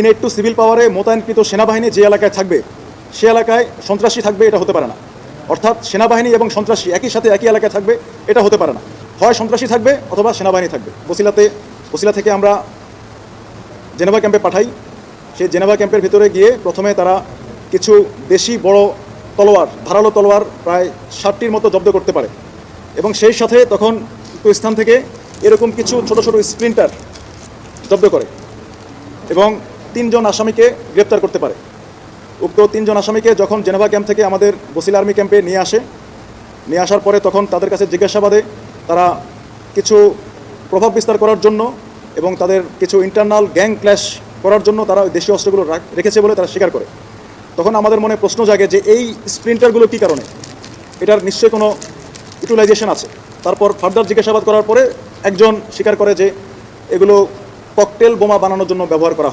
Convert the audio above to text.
Innate two civil পাওয়ারে মোতায়েনকৃত সেনাবাহিনী যে এলাকায় থাকবে, সে এলাকায় সন্ত্রাসী থাকবে, এটা হতে পারে না। অর্থাৎ সেনাবাহিনী এবং সন্ত্রাসী একই সাথে একই এলাকায় থাকবে, এটা হতে পারে না। হয় সন্ত্রাসী থাকবে অথবা সেনাবাহিনী থাকবে। বসিলাতে বসিলা থেকে আমরা জেনেভা ক্যাম্পে পাঠাই। সেই জেনেভা ক্যাম্পের ভিতরে গিয়ে প্রথমে তারা কিছু বেশি বড় তলোয়ার, ধারালো তলোয়ার প্রায় ষাটটির মতো জব্দ করতে পারে। এবং সেই সাথে তখন স্থান থেকে এরকম কিছু ছোট ছোট স্প্রিন্টার জব্দ করে। এবং তিনজন আসামিকে গ্রেপ্তার করতে পারে। উক্ত তিনজন আসামিকে যখন জেনেভা ক্যাম্প থেকে আমাদের বসিল আর্মি ক্যাম্পে নিয়ে আসে, নিয়ে আসার পরে তখন তাদের কাছে জিজ্ঞাসাবাদে তারা কিছু প্রভাব বিস্তার করার জন্য এবং তাদের কিছু ইন্টারনাল গ্যাং ক্ল্যাশ করার জন্য তারা দেশীয় অস্ত্রগুলো রেখেছে বলে তারা স্বীকার করে। তখন আমাদের মনে প্রশ্ন জাগে যে এই স্প্রিন্টারগুলো কী কারণে? এটার নিশ্চয়ই কোনো ইউটিলাইজেশন আছে। তারপর ফার্দার জিজ্ঞাসাবাদ করার পরে একজন স্বীকার করে যে এগুলো ককটেল বোমা বানানোর জন্য ব্যবহার করা